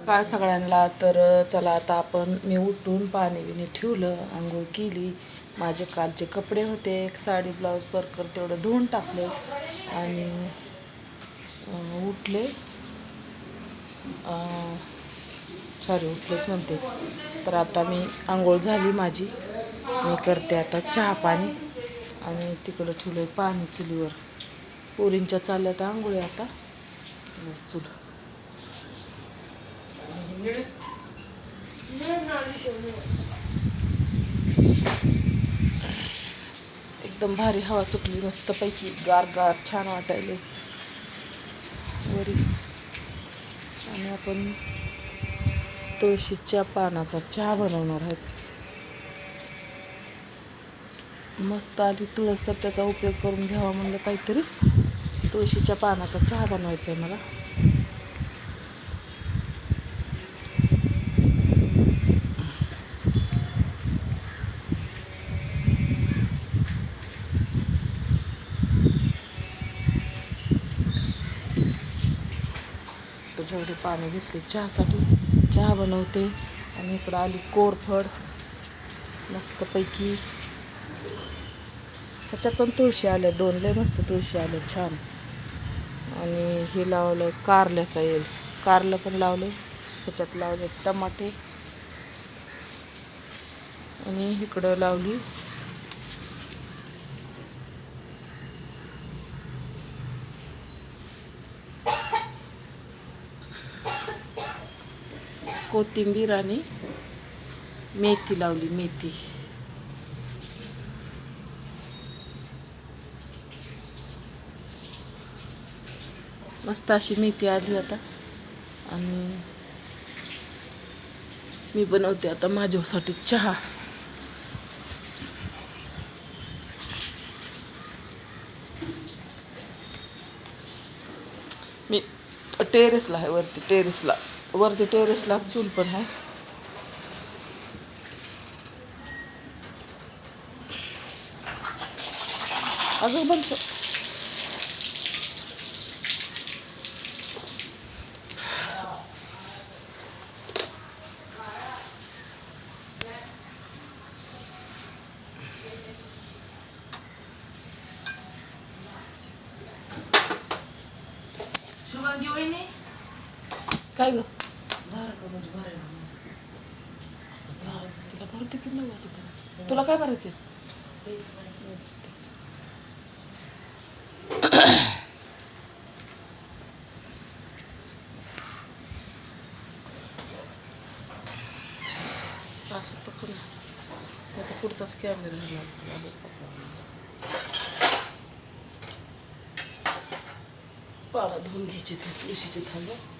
सकाळ सगळ्यांना तर चला आता आपण मी उठून पाणी बिणी ठेवलं आंघोळ केली. माझे कालचे कपडे होते एक साडी ब्लाऊज परकर तेवढं धुवून टाकले आणि उठले. सॉरी उठलेच म्हणते. तर आता मी आंघोळ झाली माझी. मी करते आता चहा पाणी आणि तिकडं ठेवलं पाणी चुलीवर. पोरींच्या चालल्या तर आंघोळी आता. चुल एकदम भारी हवा सुटली मस्तपैकी गार गार छान वाटायले. वरी आणि आपण तुळशीच्या पानाचा चहा बनवणार आहोत. मस्त आली तुळस तर त्याचा उपयोग करून घ्यावा म्हणलं काहीतरी. तुळशीच्या पानाचा चहा बनवायचा आहे मला. जेवढे पाणी घेतले चहासाठी. चहा बनवते आणि इकडं आली कोरफड. मस्तपैकी. ह्याच्यात पण तुळशी आल्या दोन लय मस्त तुळशी आल्या छान. आणि हे लावलं कारल्याचा येईल. कारलं पण लावलं ह्याच्यात लावले टमाटे. आणि इकडं लावली कोथिंबीर आणि मेथी लावली मेथी मस्त अशी मेथी आली आता आणि मी बनवते आता माझ्यासाठी चहा मी टेरेसला आहे वरती टेरेसला वरती टेरेसला चूल पण आहे. अजून पण शुभांगी वहिनी? काय ग? म्हणजे तिला भरते की वाजेपर्यंत तुला काय भरायचं नाही. असं पकडून आता पुढचाच कॅमेरा 오빠가 누군 계지 대신 달라?